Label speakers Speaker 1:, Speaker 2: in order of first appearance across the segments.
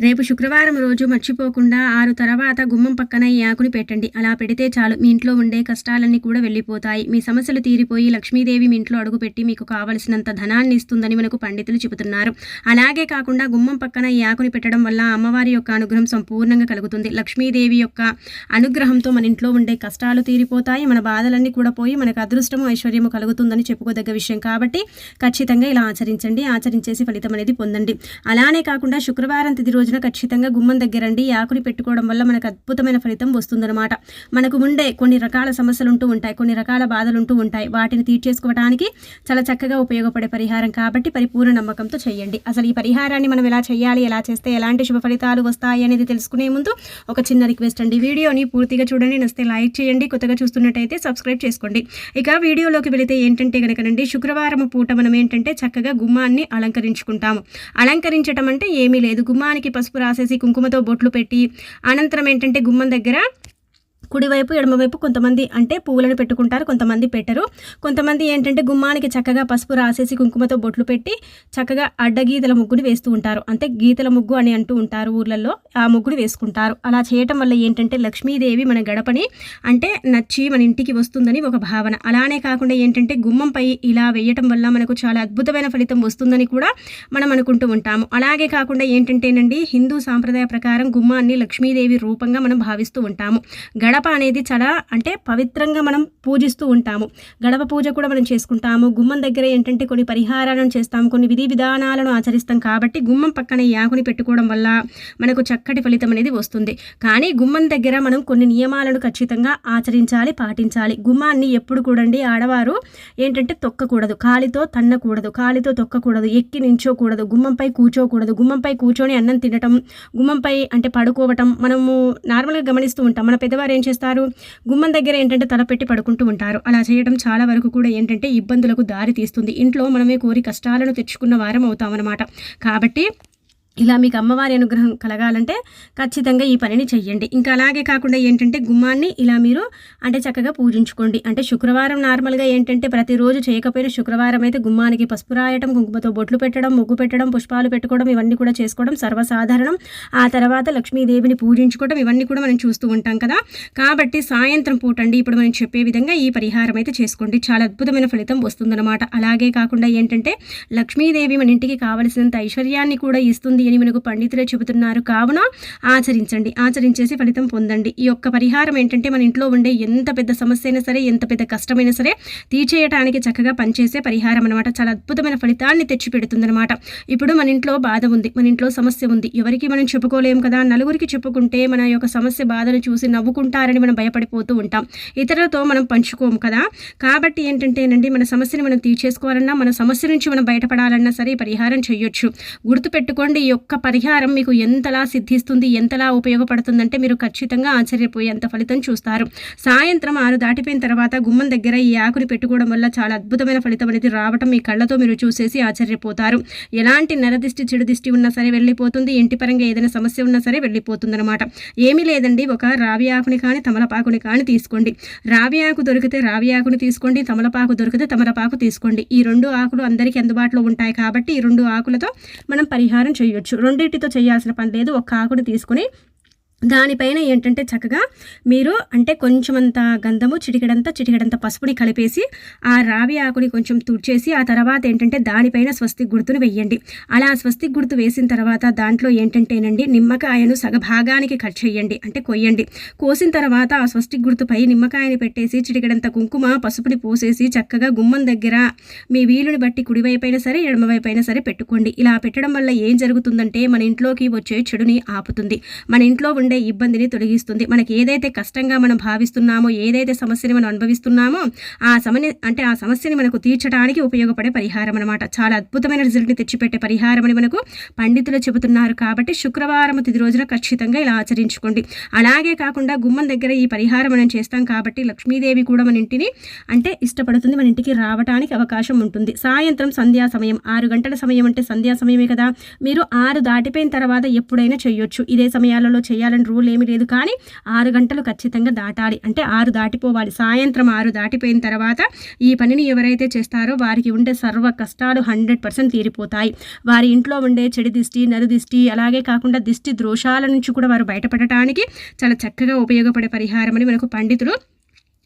Speaker 1: రేపు శుక్రవారం రోజు మర్చిపోకుండా ఆరు తర్వాత గుమ్మం పక్కన ఈ ఆకుని పెట్టండి. అలా పెడితే చాలు. మీ ఇంట్లో ఉండే కష్టాలన్నీ కూడా వెళ్ళిపోతాయి. మీ సమస్యలు తీరిపోయి లక్ష్మీదేవి మీ ఇంట్లో అడుగుపెట్టి మీకు కావలసినంత ధనాన్ని ఇస్తుందని మనకు పండితులు చెబుతున్నారు. అలాగే కాకుండా గుమ్మం పక్కన ఈ ఆకుని పెట్టడం వల్ల అమ్మవారి యొక్క అనుగ్రహం సంపూర్ణంగా కలుగుతుంది. లక్ష్మీదేవి యొక్క అనుగ్రహంతో మన ఇంట్లో ఉండే కష్టాలు తీరిపోతాయి. మన బాధలన్నీ కూడా పోయి మనకు అదృష్టము ఐశ్వర్యము కలుగుతుందని చెప్పుకోదగ్గ విషయం కాబట్టి ఖచ్చితంగా ఇలా ఆచరించండి. ఆచరించేసి ఫలితం అనేది పొందండి. అలానే కాకుండా శుక్రవారం తిది రోజున ఖచ్చితంగా గుమ్మం దగ్గరండి. ఆకుని పెట్టుకోవడం వల్ల మనకు అద్భుతమైన ఫలితం వస్తుందన్నమాట. మనకు ఉండే కొన్ని రకాల సమస్యలు ఉంటూ ఉంటాయి. కొన్ని రకాల బాధలు ఉంటూ ఉంటాయి. వాటిని తీర్చేసుకోవడానికి చాలా చక్కగా ఉపయోగపడే పరిహారం కాబట్టి పరిపూర్ణ నమ్మకంతో చేయండి. అసలు ఈ పరిహారాన్ని మనం ఎలా చేయాలి? ఎలా చేస్తే ఎలాంటి శుభ ఫలితాలు వస్తాయి అనేది తెలుసుకునే ముందు ఒక చిన్న రిక్వెస్ట్ అండి. వీడియోని పూర్తిగా చూడండి. నస్తే లైక్ చేయండి. కొత్తగా చూస్తున్నట్టయితే సబ్స్క్రైబ్ చేసుకోండి. ఇక వీడియోలోకి వెళితే ఏంటంటే కనుకనండి శుక్రవారం పూట మనం ఏంటంటే చక్కగా గుమ్మాన్ని అలంకరించుకుంటాము. అలంకరించడం అంటే ఏమీ లేదు. గుమ్మానికి పసుపు రాసేసి కుంకుమతో బొట్లు పెట్టి అనంతరం ఏంటంటే గుమ్మం దగ్గర కుడివైపు ఎడమవైపు కొంతమంది అంటే పువ్వులను పెట్టుకుంటారు కొంతమంది పెట్టరు. కొంతమంది ఏంటంటే గుమ్మానికి చక్కగా పసుపు రాసేసి కుంకుమతో బొట్లు పెట్టి చక్కగా అడ్డగీతల ముగ్గుని వేస్తూ ఉంటారు. అంటే గీతల ముగ్గు అని అంటూ ఉంటారు ఊర్లలో ఆ ముగ్గుని వేసుకుంటారు. అలా చేయటం వల్ల ఏంటంటే లక్ష్మీదేవి మన గడపని అంటే నచ్చి మన ఇంటికి వస్తుందని ఒక భావన. అలానే కాకుండా ఏంటంటే గుమ్మంపై ఇలా వేయటం వల్ల మనకు చాలా అద్భుతమైన ఫలితం వస్తుందని కూడా మనం అనుకుంటూ ఉంటాము. అలాగే కాకుండా ఏంటంటేనండి హిందూ సాంప్రదాయ ప్రకారం గుమ్మాన్ని లక్ష్మీదేవి రూపంగా మనం భావిస్తూ ఉంటాము. గడప గడప అనేది చాలా అంటే పవిత్రంగా మనం పూజిస్తూ ఉంటాము. గడప పూజ కూడా మనం చేసుకుంటాము. గుమ్మం దగ్గర ఏంటంటే కొన్ని పరిహారాలను చేస్తాము. కొన్ని విధి విధానాలను ఆచరిస్తాం. కాబట్టి గుమ్మం పక్కన యాకుని పెట్టుకోవడం వల్ల మనకు చక్కటి ఫలితం అనేది వస్తుంది. కానీ గుమ్మం దగ్గర మనం కొన్ని నియమాలను ఖచ్చితంగా ఆచరించాలి పాటించాలి. గుమ్మాన్ని ఎప్పుడు కూడండి ఆడవారు ఏంటంటే తొక్కకూడదు. కాలితో తన్నకూడదు. కాలితో తొక్కకూడదు. ఎక్కి నించోకూడదు. గుమ్మంపై కూర్చోకూడదు. గుమ్మంపై కూర్చొని అన్నం తినటం గుమ్మంపై అంటే పడుకోవటం మనము నార్మల్గా గమనిస్తూ ఉంటాం. మన పెద్దవారు ఏం చేస్తారు. గుమ్మం దగ్గర ఏంటంటే తలపెట్టి పడుకుంటూ ఉంటారు. అలా చేయడం చాలా వరకు కూడా ఏంటంటే ఇబ్బందులకు దారి తీస్తుంది. ఇంట్లో మనమే కోరి కష్టాలను తెచ్చుకున్న వారం అవుతామన్నమాట. కాబట్టి ఇలా మీకు అమ్మవారి అనుగ్రహం కలగాలంటే ఖచ్చితంగా ఈ పనిని చెయ్యండి. ఇంకా అలాగే కాకుండా ఏంటంటే గుమ్మాన్ని ఇలా మీరు అంటే చక్కగా పూజించుకోండి. అంటే శుక్రవారం నార్మల్గా ఏంటంటే ప్రతిరోజు చేయకపోయినా శుక్రవారం అయితే గుమ్మానికి పసుపు రాయటం కుంకుమతో బొట్లు పెట్టడం ముగ్గు పెట్టడం పుష్పాలు పెట్టుకోవడం ఇవన్నీ కూడా చేసుకోవడం సర్వసాధారణం. ఆ తర్వాత లక్ష్మీదేవిని పూజించుకోవడం ఇవన్నీ కూడా మనం చూస్తూ ఉంటాం కదా. కాబట్టి సాయంత్రం పూటండి ఇప్పుడు మనం చెప్పే విధంగా ఈ పరిహారం అయితే చేసుకోండి. చాలా అద్భుతమైన ఫలితం వస్తుందన్నమాట. అలాగే కాకుండా ఏంటంటే లక్ష్మీదేవి మన ఇంటికి కావలసినంత ఐశ్వర్యాన్ని కూడా ఇస్తుంది. అని మనకు పండితులే చెబుతున్నారు. కావున ఆచరించండి. ఆచరించేసి ఫలితం పొందండి. ఈ యొక్క పరిహారం ఏంటంటే మన ఇంట్లో ఉండే ఎంత పెద్ద సమస్య అయినా సరే ఎంత పెద్ద కష్టమైనా సరే తీర్చేయటానికి చక్కగా పనిచేసే పరిహారం అనమాట చాలా అద్భుతమైన ఫలితాన్ని తెచ్చిపెడుతుందనమాట ఇప్పుడు మన ఇంట్లో బాధ ఉంది. మన ఇంట్లో సమస్య ఉంది. ఎవరికి మనం చెప్పుకోలేము కదా? నలుగురికి చెప్పుకుంటే మన యొక్క సమస్య బాధను చూసి నవ్వుకుంటారని మనం భయపడిపోతూ ఉంటాం. ఇతరులతో మనం పంచుకోము కదా? కాబట్టి ఏంటంటేనండి మన సమస్యని మనం తీర్చేసుకోవాలన్నా మన సమస్య నుంచి మనం బయటపడాలన్నా సరే పరిహారం చేయొచ్చు. గుర్తుపెట్టుకోండి ఈ యొక్క పరిహారం మీకు ఎంతలా సిద్ధిస్తుంది ఎంతలా ఉపయోగపడుతుందంటే మీరు ఖచ్చితంగా ఆశ్చర్యపోయేంత ఫలితం చూస్తారు. సాయంత్రం ఆరు దాటిపోయిన తర్వాత గుమ్మం దగ్గర ఈ ఆకుని పెట్టుకోవడం వల్ల చాలా అద్భుతమైన ఫలితం అనేది రావటం మీ కళ్ళతో మీరు చూసేసి ఆశ్చర్యపోతారు. ఎలాంటి నరదిష్టి చెడు దిష్టి ఉన్నా సరే వెళ్ళిపోతుంది ఇంటి పరంగా ఏదైనా సమస్య ఉన్నా సరే వెళ్ళిపోతుంది అనమాట ఏమీ లేదండి ఒక రావి ఆకుని కానీ తమలపాకుని కానీ తీసుకోండి. రావి ఆకు దొరికితే రావి ఆకుని తీసుకోండి తమలపాకు దొరికితే తమలపాకు తీసుకోండి. ఈ రెండు ఆకులు అందరికీ అందుబాటులో ఉంటాయి కాబట్టి ఈ రెండు ఆకులతో మనం పరిహారం చేయొచ్చు. రెండింటితో చేయాల్సిన పని లేదు. ఒక ఆకుని తీసుకుని దానిపైన ఏంటంటే చక్కగా మీరు అంటే కొంచెమంత గంధము చిటికడంత చిటికడంత పసుపుని కలిపేసి ఆ రావి ఆకుని కొంచెం తుడిచేసి ఆ తర్వాత ఏంటంటే దానిపైన స్వస్తి గుర్తును వెయ్యండి. అలా స్వస్తి గుర్తు వేసిన తర్వాత దాంట్లో ఏంటంటేనండి నిమ్మకాయను సగభాగానికి కట్ చేయండి అంటే కొయ్యండి. కోసిన తర్వాత ఆ స్వస్తి గుర్తుపై నిమ్మకాయని పెట్టేసి చిటికడంత కుంకుమ పసుపుని పోసేసి చక్కగా గుమ్మం దగ్గర మీ వీలుని బట్టి కుడివైపైన సరే ఎడమవైపైన సరే పెట్టుకోండి. ఇలా పెట్టడం వల్ల ఏం జరుగుతుందంటే మన ఇంట్లోకి వచ్చే చెడుని ఆపుతుంది. మన ఇంట్లో ఉండే ఉండే ఇబ్బందిని తొలగిస్తుంది. మనకి ఏదైతే కష్టంగా మనం భావిస్తున్నామో ఏదైతే సమస్యని మనం అనుభవిస్తున్నామో ఆ సమని అంటే ఆ సమస్యని మనకు తీర్చడానికి ఉపయోగపడే పరిహారం అనమాట చాలా అద్భుతమైన రిజల్ట్ని తెచ్చిపెట్టే పరిహారం అని మనకు పండితులు చెబుతున్నారు కాబట్టి శుక్రవారం తిది రోజున ఖచ్చితంగా ఇలా ఆచరించుకోండి. అలాగే కాకుండా గుమ్మం దగ్గర ఈ పరిహారం మనం చేస్తాం కాబట్టి లక్ష్మీదేవి కూడా మన ఇంటిని అంటే ఇష్టపడుతుంది మన ఇంటికి రావడానికి అవకాశం ఉంటుంది. సాయంత్రం సంధ్యా సమయం ఆరు గంటల సమయం అంటే సంధ్యా సమయమే కదా. మీరు ఆరు దాటిపోయిన తర్వాత ఎప్పుడైనా చేయొచ్చు. ఇదే సమయాలలో చేయాలని అని రూల్ ఏమీ లేదు. కానీ ఆరు గంటలు ఖచ్చితంగా దాటాలి. అంటే ఆరు దాటిపోవాలి. సాయంత్రం ఆరు దాటిపోయిన తర్వాత ఈ పనిని ఎవరైతే చేస్తారో వారికి ఉండే సర్వ కష్టాలు హండ్రెడ్ పర్సెంట్ తీరిపోతాయి. వారి ఇంట్లో ఉండే చెడు దిష్టి నరు దిష్టి అలాగే కాకుండా దిష్టి దోషాల నుంచి కూడా వారు బయటపడటానికి చాలా చక్కగా ఉపయోగపడే పరిహారం అని మనకు పండితులు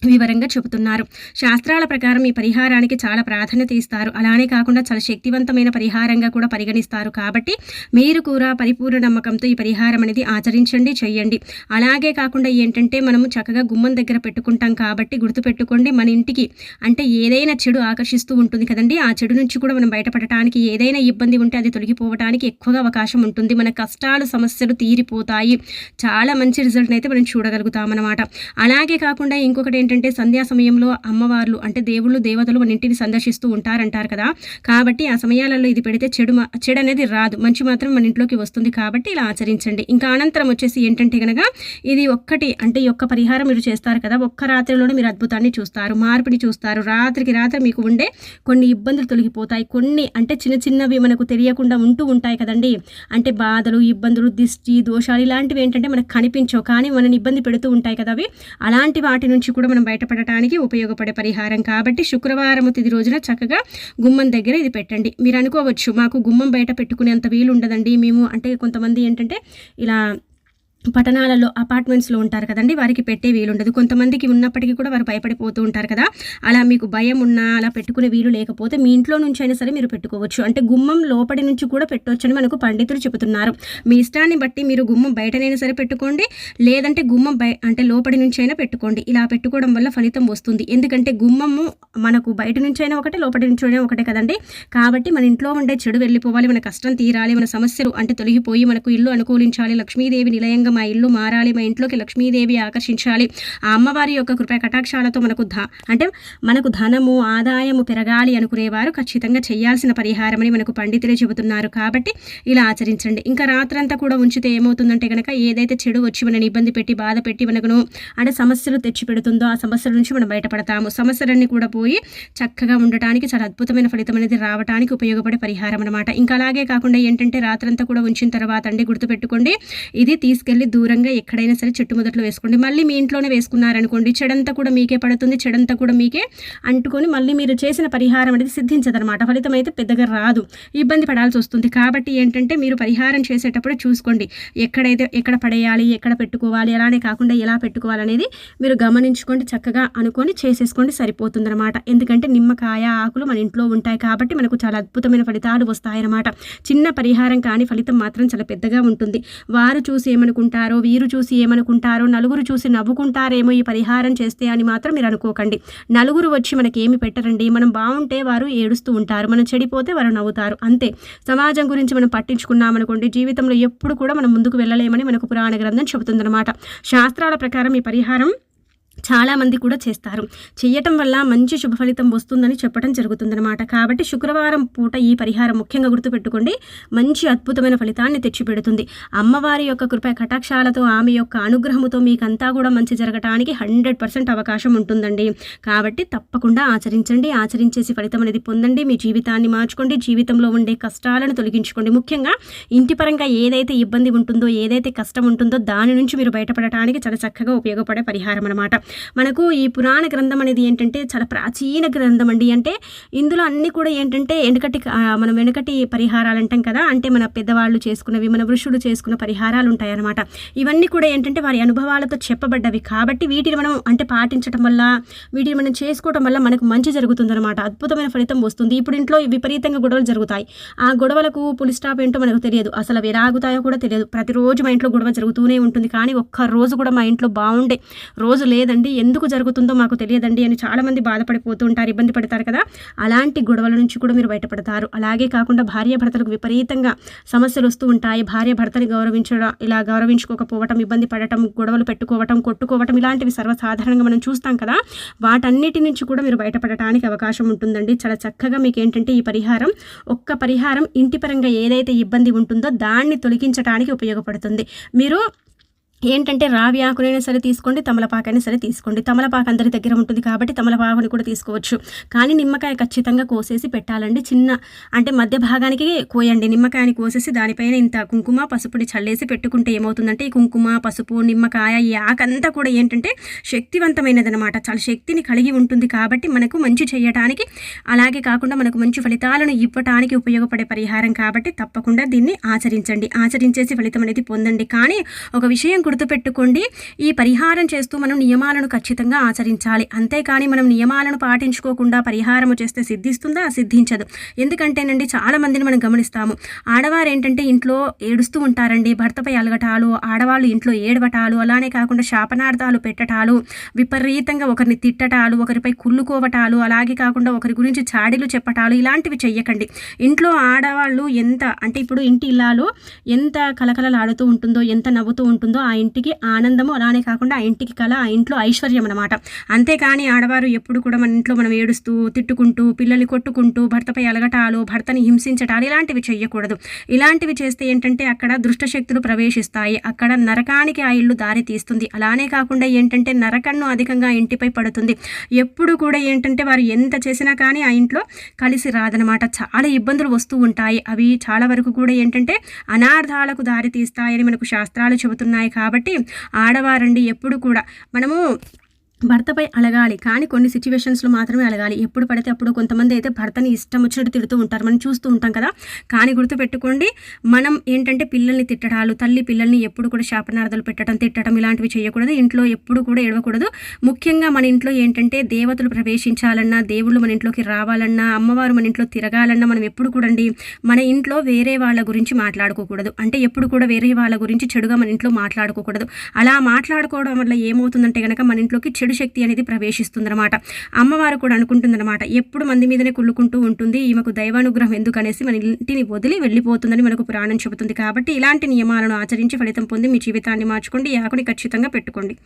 Speaker 1: వివరంగా చెబుతున్నారు. శాస్త్రాల ప్రకారం ఈ పరిహారానికి చాలా ప్రాధాన్యత ఇస్తారు. అలానే కాకుండా చాలా శక్తివంతమైన పరిహారంగా కూడా పరిగణిస్తారు. కాబట్టి మీరు కూడా పరిపూర్ణ నమ్మకంతో ఈ పరిహారం అనేది ఆచరించండి చెయ్యండి అలాగే కాకుండా ఏంటంటే మనము చక్కగా గుమ్మం దగ్గర పెట్టుకుంటాం కాబట్టి గుర్తుపెట్టుకోండి మన ఇంటికి అంటే ఏదైనా చెడు ఆకర్షిస్తూ ఉంటుంది కదండి. ఆ చెడు నుంచి కూడా మనం బయటపడటానికి ఏదైనా ఇబ్బంది ఉంటే అది తొలగిపోవడానికి ఎక్కువగా అవకాశం ఉంటుంది. మన కష్టాలు సమస్యలు తీరిపోతాయి. చాలా మంచి రిజల్ట్ అయితే మనం చూడగలుగుతాం అనమాట అలాగే కాకుండా ఇంకొకటి ఏంటంటే సంధ్యా సమయంలో అమ్మవార్లు అంటే దేవుళ్ళు దేవతలు మన ఇంటిని సందర్శిస్తూ ఉంటారంటారు కదా. కాబట్టి ఆ సమయాలలో ఇది పెడితే చెడు చెడు అనేది రాదు. మంచి మాత్రం మన ఇంట్లోకి వస్తుంది కాబట్టి ఇలా ఆచరించండి. ఇంకా అనంతరం వచ్చేసి ఏంటంటే కనుక ఇది ఒక్కటి అంటే ఈ ఒక్క పరిహారం మీరు చేస్తారు కదా ఒక్క రాత్రిలోనే మీరు అద్భుతాన్ని చూస్తారు. మార్పిడి చూస్తారు. రాత్రికి రాత్రి మీకు ఉండే కొన్ని ఇబ్బందులు తొలగిపోతాయి. కొన్ని అంటే చిన్న చిన్నవి మనకు తెలియకుండా ఉంటూ ఉంటాయి కదండి. అంటే బాధలు ఇబ్బందులు దిష్టి దోషాలు ఇలాంటివి ఏంటంటే మనకు కనిపించవు. కానీ మనని ఇబ్బంది పెడుతూ ఉంటాయి కదా అవి. అలాంటి వాటి నుంచి కూడా మనం బయటపడటానికి ఉపయోగపడే పరిహారం కాబట్టి శుక్రవారం తిది రోజున చక్కగా గుమ్మం దగ్గర ఇది పెట్టండి. మీరు అనుకోవచ్చు మాకు గుమ్మం బయట పెట్టుకునేంత వీలు ఉండదండి మేము అంటే కొంతమంది ఏంటంటే ఇలా పట్టణాలలో అపార్ట్మెంట్స్లో ఉంటారు కదండి వారికి పెట్టే వీలు ఉండదు. కొంతమందికి ఉన్నప్పటికీ కూడా వారు భయపడిపోతూ ఉంటారు కదా. అలా మీకు భయం ఉన్నా అలా పెట్టుకునే వీలు లేకపోతే మీ ఇంట్లో నుంచి అయినా సరే మీరు పెట్టుకోవచ్చు. అంటే గుమ్మం లోపలి నుంచి కూడా పెట్టవచ్చు అని మనకు పండితులు చెబుతున్నారు. మీ ఇష్టాన్ని బట్టి మీరు గుమ్మం బయటనైనా సరే పెట్టుకోండి లేదంటే గుమ్మం బయ అంటే లోపలి నుంచి అయినా పెట్టుకోండి. ఇలా పెట్టుకోవడం వల్ల ఫలితం వస్తుంది. ఎందుకంటే గుమ్మము మనకు బయట నుంచి అయినా ఒకటే లోపలి నుంచి అయినా ఒకటే కదండి. కాబట్టి మన ఇంట్లో ఉండే చెడు వెళ్ళిపోవాలి మన కష్టం తీరాలి మన సమస్యలు అంటే తొలగిపోయి మనకు ఇల్లు అనుకూలించాలి. లక్ష్మీదేవి నిలయంగా మా ఇల్లు మారాలి మా ఇంట్లోకి లక్ష్మీదేవి ఆకర్షించాలి. ఆ అమ్మవారి యొక్క కృప కటాక్షాలతో మనకు ధ అంటే మనకు ధనము ఆదాయము పెరగాలి అనుకునేవారు ఖచ్చితంగా చేయాల్సిన పరిహారమని మనకు పండితులే చెబుతున్నారు. కాబట్టి ఇలా ఆచరించండి. ఇంకా రాత్రంతా కూడా ఉంచితే ఏమవుతుందంటే కనుక ఏదైతే చెడు వచ్చి మనని ఇబ్బంది పెట్టి బాధ పెట్టి మనకును అంటే సమస్యలు తెచ్చి పెడుతుందో ఆ సమస్యల నుంచి మనం బయటపడతాము. సమస్యలన్నీ కూడా పోయి చక్కగా ఉండటానికి చాలా అద్భుతమైన ఫలితం అనేది రావడానికి ఉపయోగపడే పరిహారం అనమాట ఇంకా అలాగే కాకుండా ఏంటంటే రాత్రంతా కూడా ఉంచిన తర్వాత అండి గుర్తుపెట్టుకోండి. ఇది తీసుకెళ్ళి వెళ్ళి దూరంగా ఎక్కడైనా సరే చెట్టు మొదట్లో వేసుకోండి. మళ్ళీ మీ ఇంట్లోనే వేసుకున్నారనుకోండి చెడంతా కూడా మీకే పడుతుంది చెడంతా కూడా మీకే అంటుకొని మళ్ళీ మీరు చేసిన పరిహారం అనేది సిద్ధించదనమాట ఫలితం అయితే పెద్దగా రాదు. ఇబ్బంది పడాల్సి వస్తుంది. కాబట్టి ఏంటంటే మీరు పరిహారం చేసేటప్పుడు చూసుకోండి. ఎక్కడైతే ఎక్కడ పడేయాలి ఎక్కడ పెట్టుకోవాలి అలానే కాకుండా ఎలా పెట్టుకోవాలి అనేది మీరు గమనించుకోండి చక్కగా అనుకొని చేసేసుకోండి సరిపోతుందన్నమాట. ఎందుకంటే నిమ్మకాయ ఆకులు మన ఇంట్లో ఉంటాయి కాబట్టి మనకు చాలా అద్భుతమైన ఫలితాలు వస్తాయన్నమాట. చిన్న పరిహారం కానీ ఫలితం మాత్రం చాలా పెద్దగా ఉంటుంది. వారు చూసి ఏమనుకుంటారు? అనుకుంటారో వీరు చూసి ఏమనుకుంటారో నలుగురు చూసి నవ్వుకుంటారేమో ఈ పరిహారం చేస్తే అని మాత్రం మీరు అనుకోకండి. నలుగురు వచ్చి మనకి ఏమి పెట్టరండి. మనం బాగుంటే వారు ఏడుస్తూ ఉంటారు. మనం చెడిపోతే వారు నవ్వుతారు. అంతే. సమాజం గురించి మనం పట్టించుకున్నామనుకోండి జీవితంలో ఎప్పుడు కూడా మనం ముందుకు వెళ్ళలేమని మనకు పురాణ గ్రంథం చెబుతుందన్నమాట. శాస్త్రాల ప్రకారం ఈ పరిహారం చాలామంది కూడా చేస్తారు. చేయటం వల్ల మంచి శుభ ఫలితం వస్తుందని చెప్పడం జరుగుతుందనమాట కాబట్టి శుక్రవారం పూట ఈ పరిహారం ముఖ్యంగా గుర్తుపెట్టుకోండి. మంచి అద్భుతమైన ఫలితాన్ని తెచ్చిపెడుతుంది. అమ్మవారి యొక్క కృప కటాక్షాలతో ఆమె యొక్క అనుగ్రహముతో మీకంతా కూడా మంచి జరగటానికి హండ్రెడ్ పర్సెంట్ అవకాశం ఉంటుందండి. కాబట్టి తప్పకుండా ఆచరించండి. ఆచరించేసి ఫలితం అనేది పొందండి. మీ జీవితాన్ని మార్చుకోండి. జీవితంలో ఉండే కష్టాలను తొలగించుకోండి. ముఖ్యంగా ఇంటి పరంగా ఏదైతే ఇబ్బంది ఉంటుందో ఏదైతే కష్టం ఉంటుందో దాని నుంచి మీరు బయటపడటానికి చాలా చక్కగా ఉపయోగపడే పరిహారం అనమాట మనకు ఈ పురాణ గ్రంథం అనేది ఏంటంటే చాలా ప్రాచీన గ్రంథం అండి. అంటే ఇందులో అన్నీ కూడా ఏంటంటే వెనకటి మనం వెనకటి పరిహారాలు అంటాం కదా. అంటే మన పెద్దవాళ్ళు చేసుకున్నవి మన ఋషులు చేసుకున్న పరిహారాలు ఉంటాయన్నమాట. ఇవన్నీ కూడా ఏంటంటే వారి అనుభవాలతో చెప్పబడ్డవి. కాబట్టి వీటిని మనం అంటే పాటించడం వల్ల వీటిని మనం చేసుకోవడం వల్ల మనకు మంచి జరుగుతుందన్నమాట. అద్భుతమైన ఫలితం వస్తుంది. ఇప్పుడు ఇంట్లో విపరీతంగా గొడవలు జరుగుతాయి. ఆ గొడవలకు పులి స్టాప్ ఏంటో మనకు తెలియదు. అసలు అవి ఎలాగుతాయో కూడా తెలియదు. ప్రతిరోజు మా ఇంట్లో గొడవ జరుగుతూనే ఉంటుంది. కానీ ఒక్క రోజు కూడా మా ఇంట్లో బాగుండే రోజు లేదండి. లేదండి ఎందుకు జరుగుతుందో మాకు తెలియదండి అని చాలామంది బాధపడిపోతూ ఉంటారు ఇబ్బంది పడతారు కదా. అలాంటి గొడవల నుంచి కూడా మీరు బయటపడతారు. అలాగే కాకుండా భార్య భర్తలకు విపరీతంగా సమస్యలు వస్తూ ఉంటాయి. భార్య భర్తని గౌరవించడం ఇలా గౌరవించుకోకపోవటం ఇబ్బంది పడటం గొడవలు పెట్టుకోవటం కొట్టుకోవటం ఇలాంటివి సర్వసాధారణంగా మనం చూస్తాం కదా. వాటన్నిటి నుంచి కూడా మీరు బయటపడటానికి అవకాశం ఉంటుందండి. చాలా చక్కగా మీకు ఏంటంటే ఈ పరిహారం ఒక్క పరిహారం ఇంటి పరంగా ఏదైతే ఇబ్బంది ఉంటుందో దాన్ని తొలగించడానికి ఉపయోగపడుతుంది. మీరు ఏంటంటే రావి ఆకునైనా సరే తీసుకోండి తమలపాకైనా సరే తీసుకోండి. తమలపాకు అందరి దగ్గర ఉంటుంది కాబట్టి తమలపాకుని కూడా తీసుకోవచ్చు. కానీ నిమ్మకాయ ఖచ్చితంగా కోసేసి పెట్టాలండి. చిన్న అంటే మధ్య భాగానికి కోయండి. నిమ్మకాయని కోసేసి దానిపైన ఇంత కుంకుమ పసుపుని చల్లేసి పెట్టుకుంటే ఏమవుతుందంటే ఈ కుంకుమ పసుపు నిమ్మకాయ ఈ ఆకంతా కూడా ఏంటంటే శక్తివంతమైనది అనమాట చాలా శక్తిని కలిగి ఉంటుంది కాబట్టి మనకు మంచి చేయటానికి అలాగే కాకుండా మనకు మంచి ఫలితాలను ఇవ్వటానికి ఉపయోగపడే పరిహారం కాబట్టి తప్పకుండా దీన్ని ఆచరించండి. ఆచరించేసి ఫలితం అనేది పొందండి. కానీ ఒక విషయం గుర్తుపెట్టుకోండి. ఈ పరిహారం చేస్తూ మనం నియమాలను ఖచ్చితంగా ఆచరించాలి. అంతేకాని మనం నియమాలను పాటించుకోకుండా పరిహారము చేస్తే సిద్ధిస్తుందా? సిద్ధించదు. ఎందుకంటేనండి చాలామందిని మనం గమనిస్తాము. ఆడవారు ఏంటంటే ఇంట్లో ఏడుస్తూ ఉంటారండి. భర్తపై అలగటాలు ఆడవాళ్ళు ఇంట్లో ఏడవటాలు అలానే కాకుండా శాపనార్థాలు పెట్టటాలు విపరీతంగా ఒకరిని తిట్టటాలు ఒకరిపై కుళ్ళుకోవటాలు అలాగే కాకుండా ఒకరి గురించి చాడీలు చెప్పటాలు ఇలాంటివి చెయ్యకండి. ఇంట్లో ఆడవాళ్ళు ఎంత అంటే ఇప్పుడు ఇంటి ఇల్లాలు ఎంత కలకలలాడుతూ ఉంటుందో ఎంత నవ్వుతూ ఉంటుందో ఆ ఇంటికి ఆనందము అలానే కాకుండా ఆ ఇంటికి కళ ఆ ఇంట్లో ఐశ్వర్యం అనమాట అంతేకాని ఆడవారు ఎప్పుడు కూడా మన ఇంట్లో మనం ఏడుస్తూ తిట్టుకుంటూ పిల్లల్ని కొట్టుకుంటూ భర్తపై అలగటాలు భర్తని హింసించటాలు ఇలాంటివి చేయకూడదు ఇలాంటివి చేస్తే ఏంటంటే అక్కడ దుష్టశక్తులు ప్రవేశిస్తాయి. అక్కడ నరకానికి ఆ ఇల్లు దారి తీస్తుంది. అలానే కాకుండా ఏంటంటే నరకన్ను అధికంగా ఇంటిపై పడుతుంది. ఎప్పుడు కూడా ఏంటంటే వారు ఎంత చేసినా కానీ ఆ ఇంట్లో కలిసి రాదనమాట చాలా ఇబ్బందులు వస్తూ ఉంటాయి. అవి చాలా వరకు కూడా ఏంటంటే అనార్థాలకు దారి తీస్తాయని మనకు శాస్త్రాలు చెబుతున్నాయి కాబట్టి కాబట్టి ఆడవారండి ఎప్పుడు కూడా మనము భర్తపై అలగాలి. కానీ కొన్ని సిచ్యువేషన్స్లో మాత్రమే అలగాలి. ఎప్పుడు పడితే అప్పుడు కొంతమంది అయితే భర్తని ఇష్టం వచ్చినట్టు తిడుతూ ఉంటారు. మనం చూస్తూ ఉంటాం కదా. కానీ గుర్తుపెట్టుకోండి మనం ఏంటంటే పిల్లల్ని తిట్టడాలు తల్లి పిల్లల్ని ఎప్పుడు కూడా శాపనార్థాలు పెట్టడం తిట్టడం ఇలాంటివి చేయకూడదు. ఇంట్లో ఎప్పుడు కూడా ఎడవకూడదు ముఖ్యంగా మన ఇంట్లో ఏంటంటే దేవతలు ప్రవేశించాలన్నా దేవుళ్ళు మన ఇంట్లోకి రావాలన్నా అమ్మవారు మన ఇంట్లో తిరగాలన్నా మనం ఎప్పుడు కూడా మన ఇంట్లో వేరే వాళ్ళ గురించి మాట్లాడుకోకూడదు. అంటే ఎప్పుడు కూడా వేరే వాళ్ళ గురించి చెడుగా మన ఇంట్లో మాట్లాడుకోకూడదు. అలా మాట్లాడుకోవడం వల్ల ఏమవుతుందంటే కనుక మన ఇంట్లోకి చెడు శక్తి అనేది ప్రవేశిస్తుందన్నమాట. అమ్మవారు కూడా అనుకుంటుందన్నమాట ఎప్పుడు మంది మీదనే కుళ్ళుకుంటూ ఉంటుంది ఈమెకు దైవానుగ్రహం ఎందుకనేసి మన ఇంటిని వదిలి వెళ్ళిపోతుందని మనకు పురాణం చెబుతుంది. కాబట్టి ఇలాంటి నియమాలను ఆచరించి ఫలితం పొంది మీ జీవితాన్ని మార్చుకోండి యాకుని ఆకుని ఖచ్చితంగా పెట్టుకోండి.